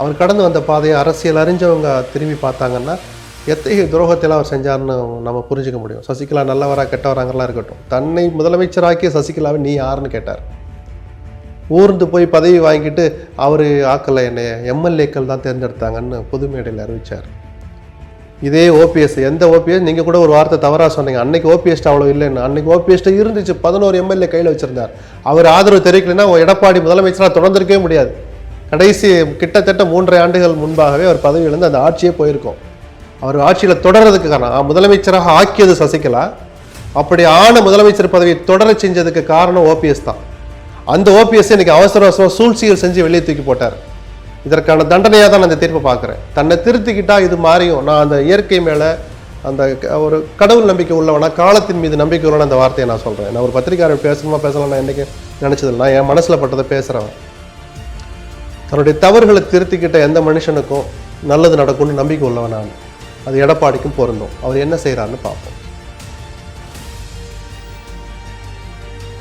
அவர் கடந்து வந்த பாதையை அரசியல் அறிஞ்சவங்க திரும்பி பார்த்தாங்கன்னா எத்தகைய துரோகத்தில் அவர் செஞ்சார்னு நம்ம புரிஞ்சுக்க முடியும். சசிகலா நல்லவரா கெட்டவராங்கலாம் இருக்கட்டும். தன்னை முதலமைச்சராக்கிய சசிகலாவை நீ யாருன்னு கேட்டார். ஊர்ந்து போய் பதவி வாங்கிட்டு அவர் ஆக்கலை என்னை எம்எல்ஏக்கள் தான் தேர்ந்தெடுத்தாங்கன்னு பொது மேடையில் அறிவிச்சார். இதே ஓபிஎஸ் எந்த ஓபிஎஸ்? நீங்கள் கூட ஒரு வார்த்தை தவறாக சொன்னீங்க. அன்னைக்கு ஓபிஎஸ்ட் அவ்வளோ இல்லைன்னு. அன்னைக்கு ஓபிஎஸ்ட் இருந்துச்சு. பதினோரு எம்எல்ஏ கையில் வச்சிருந்தார். அவர் ஆதரவு தெரிவிக்கலைன்னா எடப்பாடி முதலமைச்சராக தொடர்ந்திருக்கவே முடியாது. கடைசி கிட்டத்தட்ட மூன்றரை ஆண்டுகள் முன்பாகவே அவர் பதவியிலிருந்து அந்த ஆட்சியே போயிருக்கோம். அவர் ஆட்சியில் தொடர்றதுக்கு காரணம் முதலமைச்சராக ஆக்கியது சசிகலா. அப்படி ஆன முதலமைச்சர் பதவியை தொடர செஞ்சதுக்கு காரணம் ஓபிஎஸ் தான். அந்த ஓபிஎஸ் இன்னைக்கு அவசர அவசரம் சூழ்ச்சிகள் செஞ்சு வெளியே தூக்கி போட்டார். இதற்கான தண்டனையாக தான் நான் இந்த தீர்ப்பை பார்க்குறேன். தன்னை திருத்திக்கிட்டா இது மாறியும். நான் அந்த இயற்கை மேலே அந்த க- ஒரு கடவுள் நம்பிக்கை உள்ளவனா காலத்தின் மீது நம்பிக்கை உள்ளவன அந்த வார்த்தையை நான் சொல்கிறேன் நான் ஒரு பத்திரிக்கையாளர் பேசணுமா பேசலாம் நான் என்றைக்கு நினச்சதில்லை. நான் என் மனசில் பட்டதை பேசுகிறேன் தன்னுடைய தவறுகளை திருத்திக்கிட்ட எந்த மனுஷனுக்கும் நல்லது நடக்கும்னு நம்பிக்கை உள்ளவன் நான். அது எடப்பாடிக்கும் பொருந்தும். அவர் என்ன செய்கிறாருன்னு பார்ப்போம்.